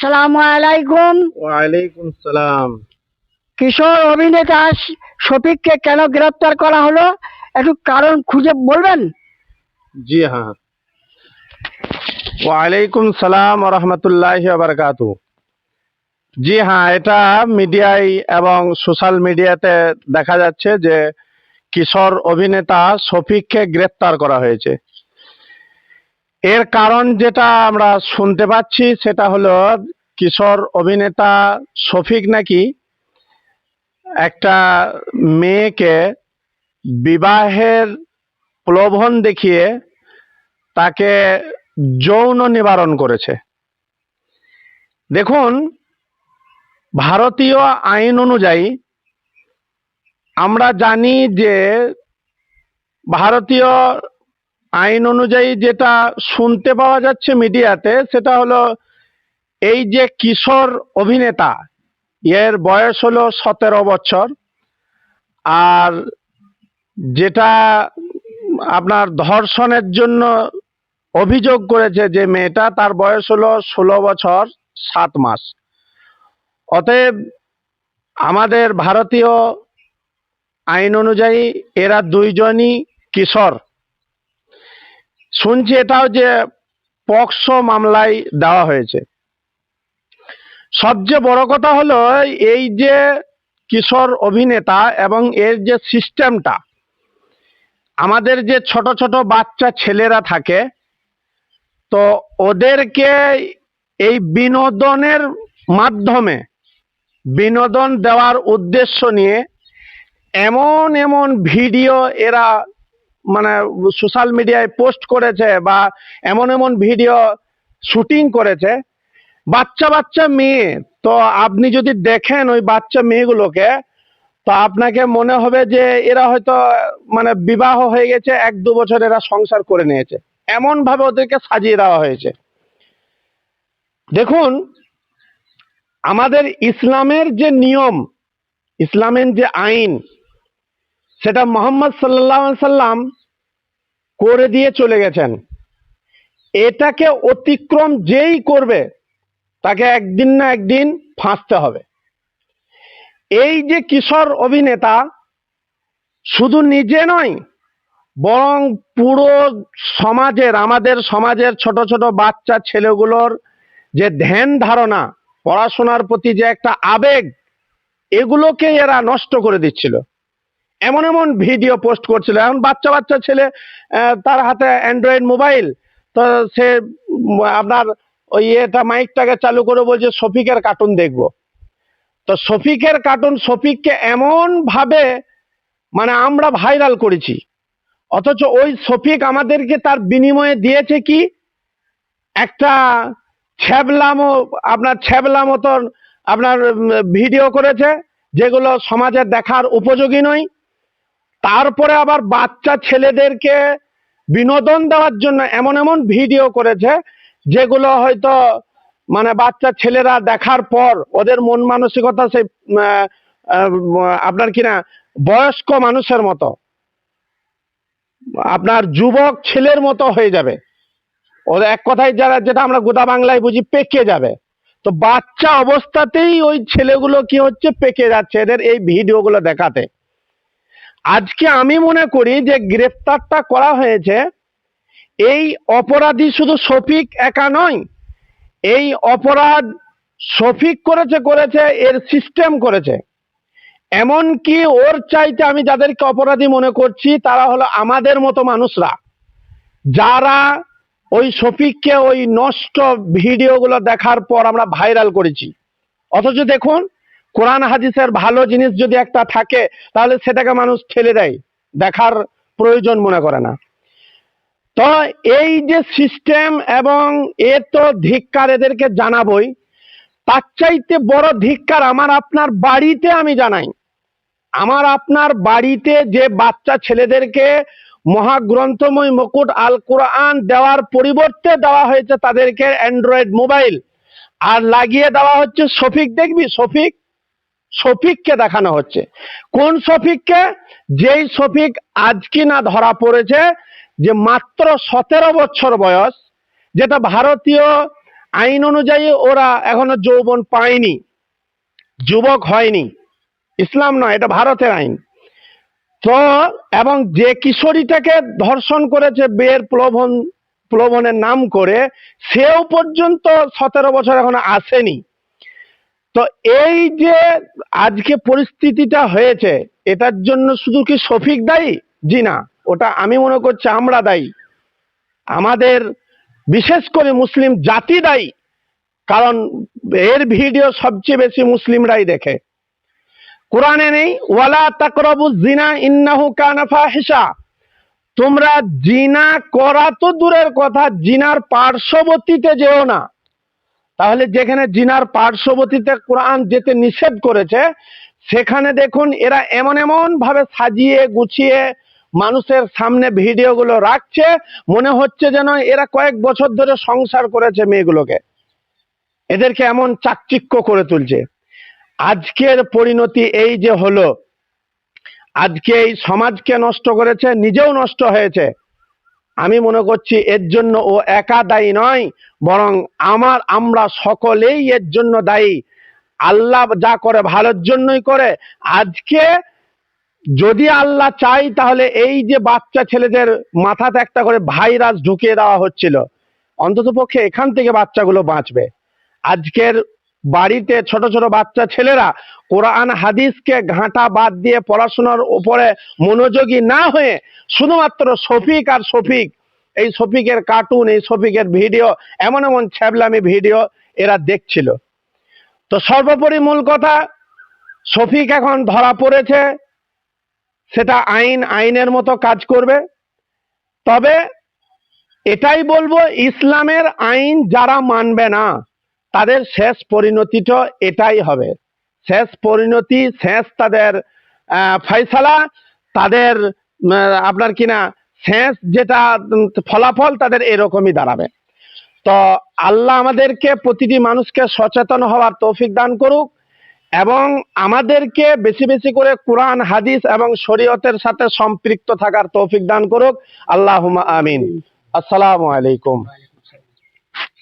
সালামু আলাইকুম। ওয়ালাইকুম সালাম। কিশোর অভিনেতা শফিককে কেন গ্রেপ্তার করা হলো? একটু কারণ খুঁজে বলবেন? জি হ্যাঁ ওয়ালাইকুম সালাম রহমতুল্লাহ বারকাত জি হ্যাঁ এটা মিডিয়ায় এবং সোশ্যাল মিডিয়াতে দেখা যাচ্ছে যে কিশোর অভিনেতা শফিককে গ্রেপ্তার করা হয়েছে। এর কারণ যেটা আমরা শুনতে পাচ্ছি, সেটা হলো কিশোর অভিনেতা শফিক নাকি একটা মেয়েকে বিবাহের প্রলোভন দেখিয়ে তাকে যৌন নিবারণ করেছে। দেখুন, ভারতীয় আইন অনুযায়ী আমরা জানি যে ভারতীয় আইন অনুযায়ী যেটা শুনতে পাওয়া যাচ্ছে মিডিয়াতে, সেটা হলো এই যে কিশোর অভিনেতা, এর বয়স হলো সতেরো বছর, আর যেটা আপনার ধর্ষণের জন্য অভিযোগ করেছে যে মেয়েটা, তার বয়স হলো ষোলো বছর সাত মাস। অতএব আমাদের ভারতীয় আইন অনুযায়ী এরা দুইজনই কিশোর। শুনছি এটাও যে পক্সো মামলায় দেওয়া হয়েছে। সবচেয়ে বড় কথা হলো এই যে কিশোর অভিনেতা এবং এর যে সিস্টেমটা, আমাদের যে ছোট ছোট বাচ্চা ছেলেরা থাকে, তো ওদেরকে এই বিনোদনের মাধ্যমে, বিনোদন দেওয়ার উদ্দেশ্য নিয়ে এমন এমন ভিডিও এরা মানে সোশ্যাল মিডিয়ায় পোস্ট করেছে বা এমন এমন ভিডিও শুটিং করেছে, বাচ্চা বাচ্চা মেয়ে, তো আপনি যদি দেখেন ওই বাচ্চা মেয়েগুলোকে, তো আপনাকে মনে হবে যে এরা হয়তো মানে বিবাহ হয়ে গেছে, এক দু বছর এরা সংসার করে নিয়েছে। এমন ভাবে ওদেরকে সাজিয়ে দেওয়া হয়েছে। দেখুন, আমাদের ইসলামের যে নিয়ম, ইসলামের যে আইন সেটা মোহাম্মদ সাল্লাহ সাল্লাম করে দিয়ে চলে গেছেন। এটাকে অতিক্রম যেই করবে, তাকে একদিন না একদিন ফাঁসতে হবে। এই যে কিশোর অভিনেতা শুধু নিজে নয়, বরং পুরো সমাজের, আমাদের সমাজের ছোট ছোট বাচ্চা ছেলেগুলোর যে ধ্যান ধারণা, পড়াশোনার প্রতি যে একটা আবেগ, এগুলোকে এরা নষ্ট করে দিচ্ছিল। এমন এমন ভিডিও পোস্ট করছিল। এখন বাচ্চা বাচ্চা ছেলে তার হাতে অ্যান্ড্রয়েড মোবাইল তো সে আপনার ওই এটা মাইকটাকে চালু করে বলছে, শফিকের কার্টুন দেখব। তো শফিকের কার্টুন শফিককে এমন ভাবে মানে আমরা ভাইরাল করেছি। অথচ ওই শফিক আমাদেরকে তার বিনিময়ে দিয়েছে কি? একটা ছ্যাবলামো, আপনার ছ্যাবলা মতন আপনার ভিডিও করেছে, যেগুলো সমাজে দেখার উপযোগী নয়। তারপরে আবার বাচ্চা ছেলেদেরকে বিনোদন দেওয়ার জন্য এমন এমন ভিডিও করেছে, যেগুলো হয়তো মানে বাচ্চা ছেলেরা দেখার পর ওদের মন মানসিকতা সেই আপনার কিনা বয়স্ক মানুষের মতো। আপনার যুবক ছেলের মতো হয়ে যাবে। ওদের এক কথায় যারা, যেটা আমরা গোটা বাংলায় বুঝি পেকে যাবে। তো বাচ্চা অবস্থাতেই ওই ছেলেগুলো কি হচ্ছে, পেকে যাচ্ছে। এদের এই ভিডিওগুলো দেখাতে। আজকে আমি মনে করি যে গ্রেফতারটা করা হয়েছে, এই অপরাধী শুধু শফিক একা নয়, এই অপরাধ শফিক করেছে করেছে, এর সিস্টেম করেছে। এমনকি ওর চাইতে আমি যাদেরকে অপরাধী মনে করছি, তারা হলো আমাদের মতো মানুষরা। যারা ওই শফিককে ওই নষ্ট ভিডিওগুলো দেখার পর আমরা ভাইরাল করেছি। অথচ দেখুন কোরআন হাদিসের ভালো জিনিস যদি একটা থাকে, তাহলে সেটাকে মানুষ ঠেলে দেয়। দেখার প্রয়োজন মনে করে না। তো এই যে সিস্টেম এবং এ তো ধিক্কার এদেরকে জানাবই, তার চাইতে বড় ধিক্কার আমার আপনার বাড়িতে আমি জানাই। আমার আপনার বাড়িতে যে বাচ্চা ছেলেদেরকে মহাগ্রন্থময় মুকুট আল কোরআন দেওয়ার পরিবর্তে দেওয়া হয়েছে তাদেরকে অ্যান্ড্রয়েড মোবাইল, আর লাগিয়ে দেওয়া হচ্ছে শফিক, দেখবি শফিক? শফিককে দেখানো হচ্ছে। কোন শফিককে? যেই শফিক আজকে না ধরা পড়েছে, যে মাত্র সতেরো বছর বয়স, যেটা ভারতীয় আইন অনুযায়ী ওরা এখনও যৌবন পায়নি, যুবক হয়নি। ইসলাম নয়, এটা ভারতের আইন। তো, এবং যে কিশোরীটাকে ধর্ষণ করেছে বিয়ের প্রলোভন, প্রলোভনের নাম করে, সেও পর্যন্ত সতেরো বছর এখনও আসেনি। তো এই যে আজকে পরিস্থিতিটা হয়েছে, এটার জন্য শুধু কি শফিক দায়ী? জি না, ওটা আমি মনে করছি আমরা দায়ী। আমাদের বিশেষ করে মুসলিম জাতি দায়ী, কারণ এর ভিডিও সবচেয়ে বেশি মুসলিমরাই দেখে। কোরআনে নেই, ওয়ালা তাকরাবু জিনা ইন্নাহু কানা ফাহিশা। তোমরা জিনা করা তো দূরের কথা, জিনার পার্শ্ববর্তীতে যেও না। তাহলে যেখানে জিনার পার্শ্ববর্তীতে কোরআন যেতে নিষেধ করেছে, সেখানে দেখুন এরা এমন এমন ভাবে সাজিয়ে গুছিয়ে মানুষের সামনে ভিডিওগুলো রাখছে, মনে হচ্ছে যেন এরা কয়েক বছর ধরে সংসার করেছে মেয়েগুলোকে। এদেরকে এমন চাকচিক্য করে তুলছে। আজকের পরিণতি এই যে হলো, আজকে এই সমাজকে নষ্ট করেছে, নিজেও নষ্ট হয়েছে। আমি মনে করছি এর জন্য ও একা দায়ী নয়, বরং আমার, আমরা সকলেই এর জন্য দায়ী। আল্লাহ যা করে ভালোর জন্যই করে। আজকে যদি আল্লাহ চাই, তাহলে এই যে বাচ্চা ছেলেদের মাথাতে একটা করে ভাইরাস ঢুকিয়ে দেওয়া হচ্ছিল অন্তত পক্ষে এখান থেকে বাচ্চাগুলো বাঁচবে। আজকের বাড়িতে ছোট ছোট বাচ্চা ছেলেরা কোরআন হাদিসকে ঘাঁটা বাদ দিয়ে পড়াশোনার উপরে মনোযোগী না হয়ে শুধুমাত্র শফিক আর শফিক, এই শফিকের কার্টুন এই শফিকের ভিডিও এমন এমন ছ্যাবলামি ভিডিও এরা দেখছিল। তো সর্বোপরি মূল কথা, শফিক এখন ধরা পড়েছে, সেটা আইন, আইনের মতো কাজ করবে। তবে এটাই বলব, ইসলামের আইন যারা মানবে না তাদের শেষ পরিণতিটা এটাই হবে। শেষ পরিণতি, শেষ তাদের ফয়সালা, তাদের আপনার কিনা শেষ যেটা ফলাফল তাদের এরকমই দাঁড়াবে। তো আল্লাহ আমাদেরকে প্রতিটি মানুষকে সচেতন হওয়ার তৌফিক দান করুক এবং আমাদেরকে বেশি বেশি করে কোরআন, হাদিস এবং শরীয়তের সাথে সম্পৃক্ত থাকার তৌফিক দান করুক। আল্লাহ আমিন। আসসালামু আলাইকুম।